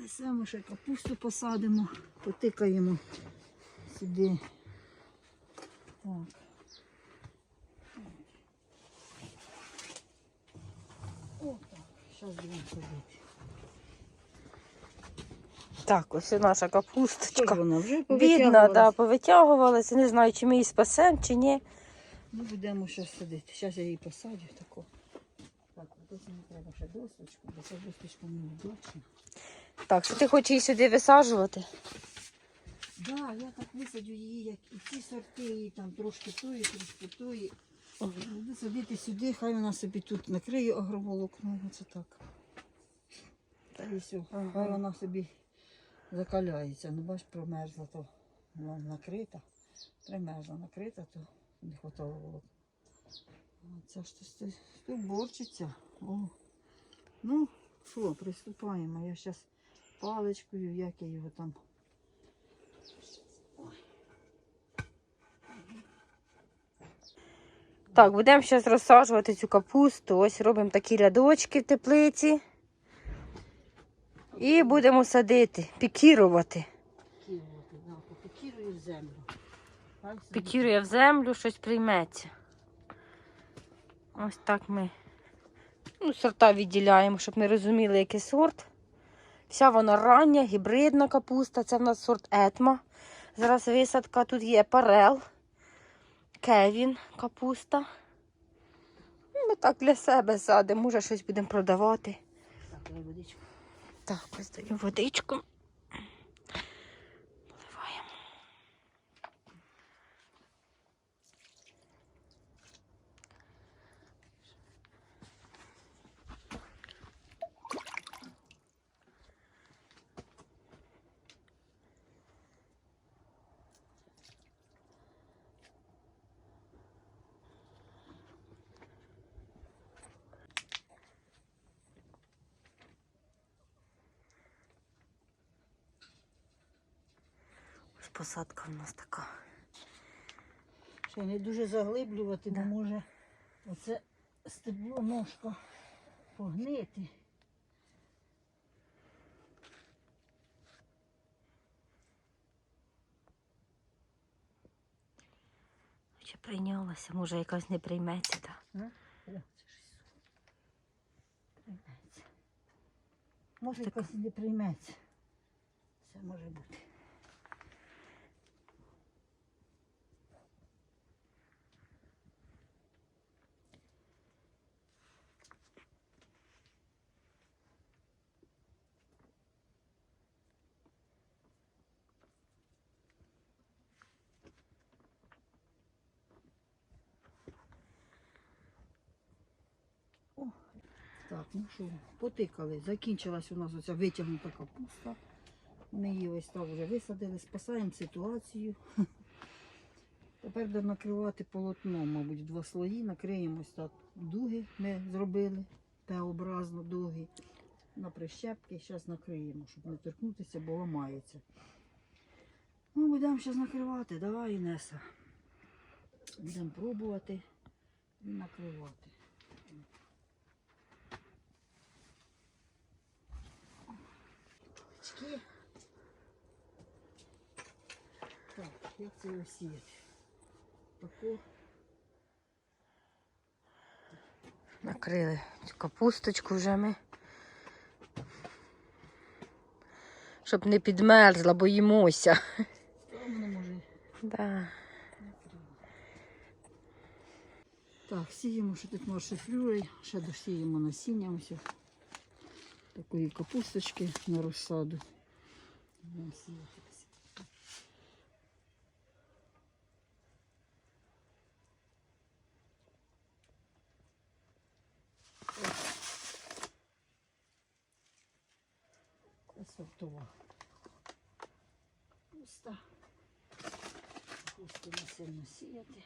Несемо ще капусту посадимо, потикаємо сюди. Так. О, так. Зараз будемо садити. Так, ось і наша капусточка. вона вже Бідна, да, повитягувалася. Не знаю, чи ми її спасемо, чи ні. Ми будемо ще садити. Зараз я її посадю таку. Так, ось мені треба ще досточку, бо ця досточка мені удачна. Так, що ти хочеш її сюди висаджувати? Да, я так висаджу її, як і ці сорти, і там трошки тої, трошки тої. Буду садити сюди, хай вона собі тут накриє агроволокно. Оце так. Та і все. Хай вона собі закаляється. Ну бач, промерзла, то вона накрита. Примерзла, накрита, то не хватало волокна. Це ж тут борчиться. О. Ну, що, приступаємо. Я зараз паличкою, як я його там. Так, будемо зараз розсаджувати цю капусту. Ось робимо такі рядочки в теплиці. І будемо садити, пікірувати. Пікірувати, да, попікірую в землю. Пікірує в землю, щось прийметься. Ось так ми ну, сорта відділяємо, щоб ми розуміли, який сорт. Вся вона рання, гібридна капуста. Це в нас сорт етма. Зараз висадка. Тут є парел, кевін, капуста. Ну, Ми так для себе садимо, може щось будемо продавати. Так, ось даю водичку. Посадка в нас така. Ще не дуже заглиблювати, Да. бо може оце стебло ножка погнити. Чи прийнялася, може якась не прийметься. Так. Прийметься. Може і не прийметься. Це може бути. О, так, ну що, потикали. Закінчилась у нас оця витягнута капуста. Ми її ось так вже висадили, спасаємо ситуацію. Тепер будемо накривати полотном, мабуть, два слої. Накриємо ось так дуги ми зробили, Т-образно дуги. На прищепки зараз накриємо, щоб не торкнутися, бо ламається. Ну, будемо зараз накривати. Давай, Інеса. Будемо пробувати і накривати. Так, як це його сіяти? Таку. Накрили цю капусточку вже ми. Щоб не підмерзла, боїмося. Не може. Да. Так, сіємо, що тут може шифлюрою, ще досіємо насіння ось такої капусточки на розсаду. Будемо сіяти. Це сортова. Капуста. Капусту не сильно сіяти.